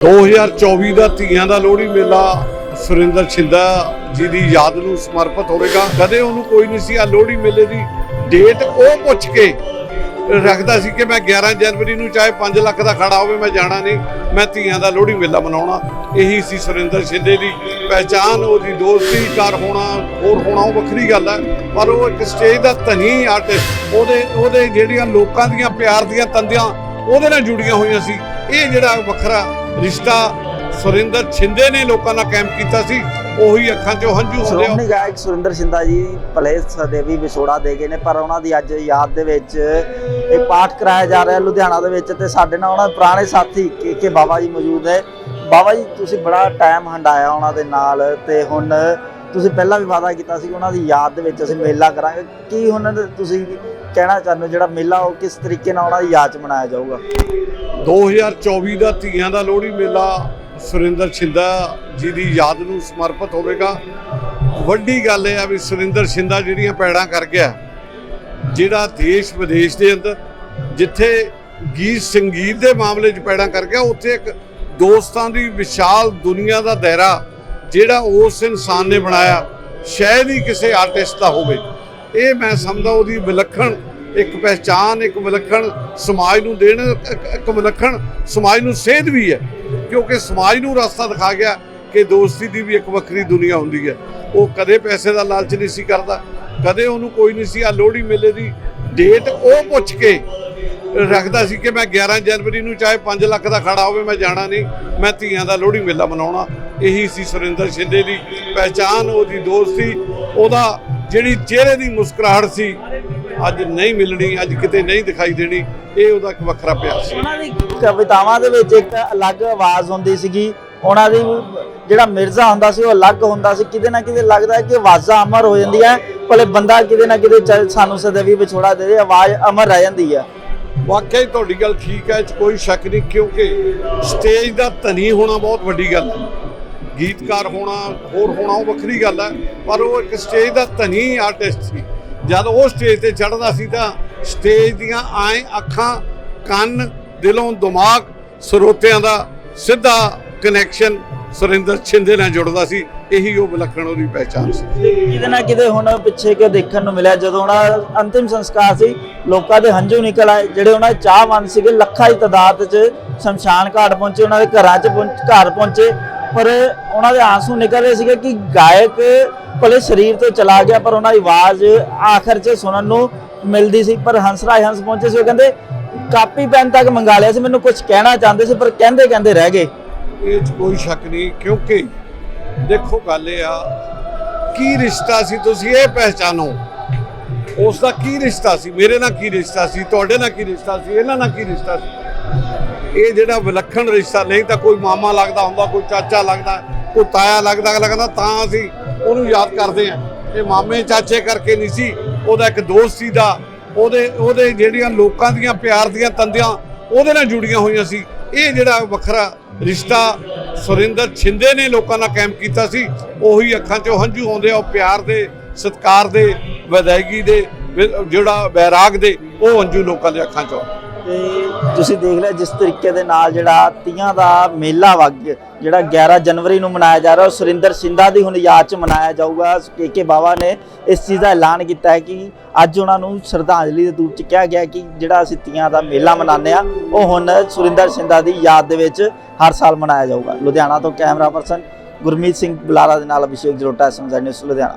2024 ਦਾ ਧੀਆਂ ਦਾ ਲੋਹੜੀ ਮੇਲਾ ਸੁਰਿੰਦਰ ਛਿੰਦਾ ਜੀ ਦੀ ਯਾਦ ਨੂੰ ਸਮਰਪਿਤ ਹੋਵੇਗਾ। ਕਦੇ ਉਹਨੂੰ ਕੋਈ ਨਹੀਂ ਸੀ ਆ ਲੋਹੜੀ ਮੇਲੇ ਦੀ ਡੇਟ ਉਹ ਪੁੱਛ ਕੇ ਰੱਖਦਾ ਸੀ ਕਿ ਮੈਂ 11 ਜਨਵਰੀ ਨੂੰ ਚਾਹੇ 5 ਲੱਖ ਦਾ ਖੜਾ ਹੋਵੇ, ਮੈਂ ਜਾਣਾ ਨਹੀਂ। ਮੈਂ ਧੀਆਂ ਦਾ ਲੋਹੜੀ ਮੇਲਾ ਮਨਾਉਣਾ। ਇਹੀ ਸੀ ਸੁਰਿੰਦਰ ਛਿੰਦੇ ਦੀ ਪਹਿਚਾਨ ਉਹਦੀ ਦੋਸਤੀ ਕਰ ਹੋਣਾ, ਹੋਰ ਹੋਣਾ, ਉਹ ਵੱਖਰੀ ਗੱਲ ਹੈ ਪਰ ਉਹ ਇੱਕ ਸਟੇਜ ਦਾ ਧਨੀ ਆਰਟਿਸਟ ਉਹਦੇ ਉਹਦੇ ਜਿਹੜੀਆਂ ਲੋਕਾਂ ਦੀਆਂ ਪਿਆਰ ਦੀਆਂ ਤੰਦਿਆਂ ਉਹਦੇ ਨਾਲ ਜੁੜੀਆਂ ਹੋਈਆਂ ਸੀ। ਇਹ ਜਿਹੜਾ ਵੱਖਰਾ ਰਿਸ਼ਤਾ ਸੁਰਿੰਦਰ ਛਿੰਦੇ ਨੇ ਲੋਕਾਂ ਨਾਲ ਕੈਂਪ ਕੀਤਾ ਸੀ, ਉਹੀ ਅੱਖਾਂ 'ਚੋਂ ਹੰਝੂ ਹੁੰਦੇ ਸ਼੍ਰੋਮਣੀ ਗਾਇਕ ਸੁਰਿੰਦਰ ਛਿੰਦਾ ਜੀ ਭਲੇ ਸਦੇਵੀ ਵਿਛੋੜਾ ਦੇ ਗਏ ਨੇ, ਪਰ ਉਹਨਾਂ ਦੀ ਅੱਜ ਯਾਦ ਦੇ ਵਿੱਚ ਇਹ ਪਾਠ ਕਰਾਇਆ ਜਾ ਰਿਹਾ ਲੁਧਿਆਣਾ ਦੇ ਵਿੱਚ ਤੇ ਸਾਡੇ ਨਾਲ ਉਹਨਾਂ ਦੇ ਪੁਰਾਣੇ ਸਾਥੀ ਕੇ ਕੇ ਬਾਬਾ ਜੀ ਮੌਜੂਦ ਹੈ। ਬਾਬਾ ਜੀ, ਤੁਸੀਂ ਬੜਾ ਟਾਈਮ ਹੰਡਾਇਆ ਉਹਨਾਂ ਦੇ ਨਾਲ ਤੇ ਹੁਣ ਤੁਸੀਂ ਪਹਿਲਾਂ ਵੀ ਵਾਅਦਾ ਕੀਤਾ ਸੀ ਉਹਨਾਂ ਦੀ ਯਾਦ ਦੇ ਵਿੱਚ ਅਸੀਂ ਮੇਲਾ ਕਰਾਂਗੇ। ਕੀ ਉਹਨਾਂ ਦੇ ਤੁਸੀਂ ਕਹਿਣਾ ਚਾਹੁੰਦੇ ਹੋ ਜਿਹੜਾ ਮੇਲਾ, ਉਹ ਕਿਸ ਤਰੀਕੇ ਨਾਲ ਉਹਨਾਂ ਦੀ ਯਾਦ 'ਚ ਮਨਾਇਆ ਜਾਊਗਾ? 2024 ਦਾ ਧੀਆਂ ਦਾ ਲੋਹੜੀ ਮੇਲਾ, ਸੁਰਿੰਦਰ ਛਿੰਦਾ ਜੀ ਦੀ ਯਾਦ ਨੂੰ ਸਮਰਪਿਤ ਹੋਵੇਗਾ। ਵੱਡੀ ਗੱਲ ਇਹ ਆ ਵੀ ਸੁਰਿੰਦਰ ਛਿੰਦਾ ਜਿਹੜੀਆਂ ਪੈੜਾਂ ਕਰ ਗਿਆ, ਜਿਹੜਾ ਦੇਸ਼ ਵਿਦੇਸ਼ ਦੇ ਅੰਦਰ, ਜਿੱਥੇ ਗੀਤ ਸੰਗੀਤ ਦੇ ਮਾਮਲੇ 'ਚ ਪੈੜਾਂ ਕਰ ਗਿਆ, ਉੱਥੇ ਇੱਕ ਦੋਸਤਾਂ ਦੀ ਵਿਸ਼ਾਲ ਦੁਨੀਆ ਦਾ ਦਾਇਰਾ ਜਿਹੜਾ ਉਸ ਇਨਸਾਨ ਨੇ ਬਣਾਇਆ, ਸ਼ਾਇਦ ਹੀ ਕਿਸੇ ਆਰਟਿਸਟ ਦਾ ਹੋਵੇ। ਇਹ ਮੈਂ ਸਮਝਦਾ ਉਹਦੀ ਵਿਲੱਖਣ ਇੱਕ ਪਹਿਚਾਨ ਇੱਕ ਵਿਲੱਖਣ ਸਮਾਜ ਨੂੰ ਦੇਣ, ਇੱਕ- ਇੱਕ ਵਿਲੱਖਣ ਸਮਾਜ ਨੂੰ ਸੇਧ ਵੀ ਹੈ। ਕਿਉਂਕਿ ਸਮਾਜ ਨੂੰ ਰਸਤਾ ਦਿਖਾ ਗਿਆ ਕਿ ਦੋਸਤੀ ਦੀ ਵੀ ਇੱਕ ਵੱਖਰੀ ਦੁਨੀਆ ਹੁੰਦੀ ਹੈ। ਉਹ ਕਦੇ ਪੈਸੇ ਦਾ ਲਾਲਚ ਨਹੀਂ ਸੀ ਕਰਦਾ, ਕਦੇ ਉਹਨੂੰ ਕੋਈ ਨਹੀਂ ਸੀ। ਆ ਲੋਹੜੀ ਮੇਲੇ ਦੀ ਡੇਟ ਉਹ ਪੁੱਛ ਕੇ ਰੱਖਦਾ ਸੀ ਕਿ ਮੈਂ 11 ਜਨਵਰੀ ਨੂੰ ਚਾਹੇ 5 ਲੱਖ ਦਾ ਖੜਾ ਹੋਵੇ, ਮੈਂ ਜਾਣਾ ਨਹੀਂ। ਮੈਂ ਧੀਆਂ ਦਾ ਲੋਹੜੀ ਮੇਲਾ ਮਨਾਉਣਾ। ਇਹੀ ਸੀ ਸੁਰਿੰਦਰ ਸ਼ਿੰਦੇ ਦੀ ਪਹਿਚਾਨ ਉਹਦੀ ਦੋਸਤੀ ਉਹਦਾ ਜਿਹੜੀ ਚਿਹਰੇ ਦੀ ਮੁਸਕਰਾਹਟ ਸੀ ਅੱਜ ਨਹੀਂ ਮਿਲਣੀ ਅੱਜ ਕਿਤੇ ਨਹੀਂ ਦਿਖਾਈ ਦੇਣੀ ਇਹ ਉਹਦਾ ਇੱਕ ਵੱਖਰਾ ਪਿਆਰ ਸੀ। ਉਹਨਾਂ ਦੀ ਕਵਿਤਾਵਾਂ ਦੇ ਵਿੱਚ ਇੱਕ ਅਲੱਗ ਆਵਾਜ਼ ਹੁੰਦੀ ਸੀਗੀ। ਉਹਨਾਂ ਦੀ ਜਿਹੜਾ ਮਿਰਜ਼ਾ ਹੁੰਦਾ ਸੀ ਉਹ ਅਲੱਗ ਹੁੰਦਾ ਸੀ। ਕਿਤੇ ਨਾ ਕਿਤੇ ਲੱਗਦਾ ਹੈ ਕਿ ਆਵਾਜ਼ਾਂ ਅਮਰ ਹੋ ਜਾਂਦੀਆਂ ਭਲੇ ਬੰਦਾ ਕਿਤੇ ਨਾ ਕਿਤੇ ਸਾਨੂੰ ਸदैवी ਵਿਛੋੜਾ ਦੇ ਦੇ ਆਵਾਜ਼ ਅਮਰ ਰਹਿ ਜਾਂਦੀ ਹੈ। ਵਾਕਿਆ ਹੀ ਤੁਹਾਡੀ ਗੱਲ ਠੀਕ ਹੈ ਇਹ 'ਚ ਕੋਈ ਸ਼ੱਕ ਨਹੀਂ ਕਿਉਂਕਿ ਸਟੇਜ ਦਾ ਧਨੀ ਹੋਣਾ ਬਹੁਤ ਵੱਡੀ ਗੱਲ ਹੈ। ਗੀਤਕਾਰ ਹੋਣਾ, ਹੋਰ ਹੋਣਾ, ਉਹ ਵੱਖਰੀ ਗੱਲ ਹੈ। ਪਰ ਉਹ ਇੱਕ ਸਟੇਜ ਦਾ ਧਨੀ ਆਰਟਿਸਟ ਸੀ। ਜਦ ਉਹ ਸਟੇਜ ਤੇ ਚੜ੍ਹਦਾ ਸੀ ਤਾਂ ਸਟੇਜ ਦੀਆਂ ਆਏ ਅੱਖਾਂ, ਕੰਨ, ਦਿਲੋਂ ਦਿਮਾਗ ਸਰੋਤਿਆਂ ਦਾ ਸਿੱਧਾ ਕਨੈਕਸ਼ਨ ਸੁਰਿੰਦਰ ਛਿੰਦੇ ਨਾਲ ਜੁੜਦਾ ਸੀ। ਇਹੀ ਉਹ ਵਿਲੱਖਣ ਉਹਦੀ ਪਹਿਚਾਨ ਸੀ। ਕਿਤੇ ਨਾ ਕਿਤੇ ਹੁਣ ਪਿੱਛੇ ਕਿ ਦੇਖਣ ਨੂੰ ਮਿਲਿਆ, ਜਦੋਂ ਉਹਨਾਂ ਦਾ ਅੰਤਿਮ ਸੰਸਕਾਰ ਸੀ, ਲੋਕਾਂ ਦੇ ਹੰਝੂ ਨਿਕਲ ਆਏ। ਜਿਹੜੇ ਉਹਨਾਂ ਦੇ ਚਾਹਵਾਨ ਸੀਗੇ, ਲੱਖਾਂ ਦੀ ਤਾਦਾਦ 'ਚ ਸ਼ਮਸ਼ਾਨ ਘਾਟ ਪਹੁੰਚੇ, ਉਹਨਾਂ ਦੇ ਘਰਾਂ 'ਚ ਪਹੁੰਚ- ਘਰ ਪਹੁੰਚੇ। ਪਰ ਉਹਨਾਂ ਦੇ ਆਂਸੂ ਨਿਕਲ ਰਹੇ ਸੀਗੇ ਕਿ ਗਾਇਕ ਭਲੇ ਸਰੀਰ ਤੋਂ ਚਲਾ ਗਿਆ, ਪਰ ਉਹਨਾਂ ਦੀ ਆਵਾਜ਼ ਆਖਰ 'ਚ ਸੁਣਨ ਨੂੰ ਮਿਲਦੀ ਸੀ। ਪਰ ਹੰਸਰਾਜ ਹੰਸ ਪਹੁੰਚੇ ਸੀ, ਉਹ ਕਹਿੰਦੇ, ਕਾਪੀ, ਪੈਨ ਤੱਕ ਮੰਗਾ ਲਿਆ ਸੀ, ਮੈਨੂੰ ਕੁਝ ਕਹਿਣਾ ਚਾਹੁੰਦੇ ਸੀ, ਪਰ ਕਹਿੰਦੇ ਕਹਿੰਦੇ ਰਹਿ ਗਏ। ਇਹ 'ਚ ਕੋਈ ਸ਼ੱਕ ਨਹੀਂ, ਕਿਉਂਕਿ ਦੇਖੋ ਗੱਲ ਇਹ ਆ, ਕੀ ਰਿਸ਼ਤਾ ਸੀ ਤੁਸੀਂ ਇਹ ਪਹਿਚਾਨੋ? ਉਸ ਦਾ ਕੀ ਰਿਸ਼ਤਾ ਸੀ? ਮੇਰੇ ਨਾਲ ਕੀ ਰਿਸ਼ਤਾ ਸੀ? ਤੁਹਾਡੇ ਨਾਲ ਕੀ ਰਿਸ਼ਤਾ ਸੀ? ਇਹਨਾਂ ਨਾਲ ਕੀ ਰਿਸ਼ਤਾ ਸੀ? ਇਹ ਜਿਹੜਾ ਵਿਲੱਖਣ ਰਿਸ਼ਤਾ, ਨਹੀਂ ਤਾਂ ਕੋਈ ਮਾਮਾ ਲੱਗਦਾ ਹੁੰਦਾ, ਕੋਈ ਚਾਚਾ ਲੱਗਦਾ, ਕੋਈ ਤਾਇਆ ਲੱਗਦਾ ਲੱਗਦਾ ਤਾਂ ਅਸੀਂ ਉਹਨੂੰ ਯਾਦ ਕਰਦੇ ਆ ਇਹ ਮਾਮੇ ਚਾਚੇ ਕਰਕੇ ਨਹੀਂ ਸੀ, ਉਹਦਾ ਇੱਕ ਦੋਸਤ ਸੀ ਦਾ। ਉਹਦੇ ਉਹਦੇ ਜਿਹੜੀਆਂ ਲੋਕਾਂ ਦੀਆਂ ਪਿਆਰ ਦੀਆਂ ਤੰਦਿਆਂ, ਉਹਦੇ ਨਾਲ ਜੁੜੀਆਂ ਹੋਈਆਂ ਸੀ। ਇਹ ਜਿਹੜਾ ਵੱਖਰਾ ਰਿਸ਼ਤਾ ਸੁਰਿੰਦਰ ਛਿੰਦੇ ਨੇ ਲੋਕਾਂ ਨਾਲ ਕੈਂਪ ਕੀਤਾ ਸੀ, ਉਹੀ ਅੱਖਾਂ 'ਚੋਂ ਹੰਝੂ ਆਉਂਦੇ ਆ, ਉਹ ਪਿਆਰ ਦੇ, ਸਤਿਕਾਰ ਦੇ, ਵਿਦਾਇਗੀ ਦੇ ਜਿਹੜਾ ਬੈਰਾਗ ਦੇ, ਉਹ ਹੰਝੂ ਲੋਕਾਂ ਦੇ ਅੱਖਾਂ 'ਚੋਂ। ਤੇ ਤੁਸੀਂ ਦੇਖ ਲਿਆ ਜਿਸ ਤਰੀਕੇ ਦੇ ਨਾਲ ਜਿਹੜਾ ਤੀਆਂ ਦਾ ਮੇਲਾ ਵਗ ਜਿਹੜਾ 11 ਜਨਵਰੀ ਨੂੰ ਮਨਾਇਆ ਜਾ ਰਿਹਾ, ਉਹ ਸੁਰਿੰਦਰ ਸਿੰਧਾ ਦੀ ਹੁਣ ਯਾਦ ਚ ਮਨਾਇਆ ਜਾਊਗਾ। ਕੇ ਕੇ ਬਾਵਾ ਨੇ ਇਸ ਚੀਜ਼ ਦਾ ਐਲਾਨ ਕੀਤਾ ਹੈ ਕਿ ਅੱਜ ਉਹਨਾਂ ਨੂੰ ਸ਼ਰਧਾਂਜਲੀ ਦੇ ਰੂਪ ਚ ਕਿਹਾ ਗਿਆ ਕਿ ਜਿਹੜਾ ਅਸੀਂ ਤੀਆਂ ਦਾ ਮੇਲਾ ਮਨਾਉਂਦੇ ਆ ਉਹ ਹੁਣ ਸੁਰਿੰਦਰ ਸਿੰਧਾ ਦੀ ਯਾਦ ਦੇ ਵਿੱਚ ਹਰ ਸਾਲ ਮਨਾਇਆ ਜਾਊਗਾ। ਲੁਧਿਆਣਾ ਤੋਂ ਕੈਮਰਾ ਪਰਸਨ ਗੁਰਮੀਤ ਸਿੰਘ ਬੁਲਾਰਾ ਦੇ ਨਾਲ ਅਭਿਸ਼ੇਕ ਜਲੋਟਾ ਸਮਝਾਈ ਨਿਊਜ਼ ਲੁਧਿਆਣਾ।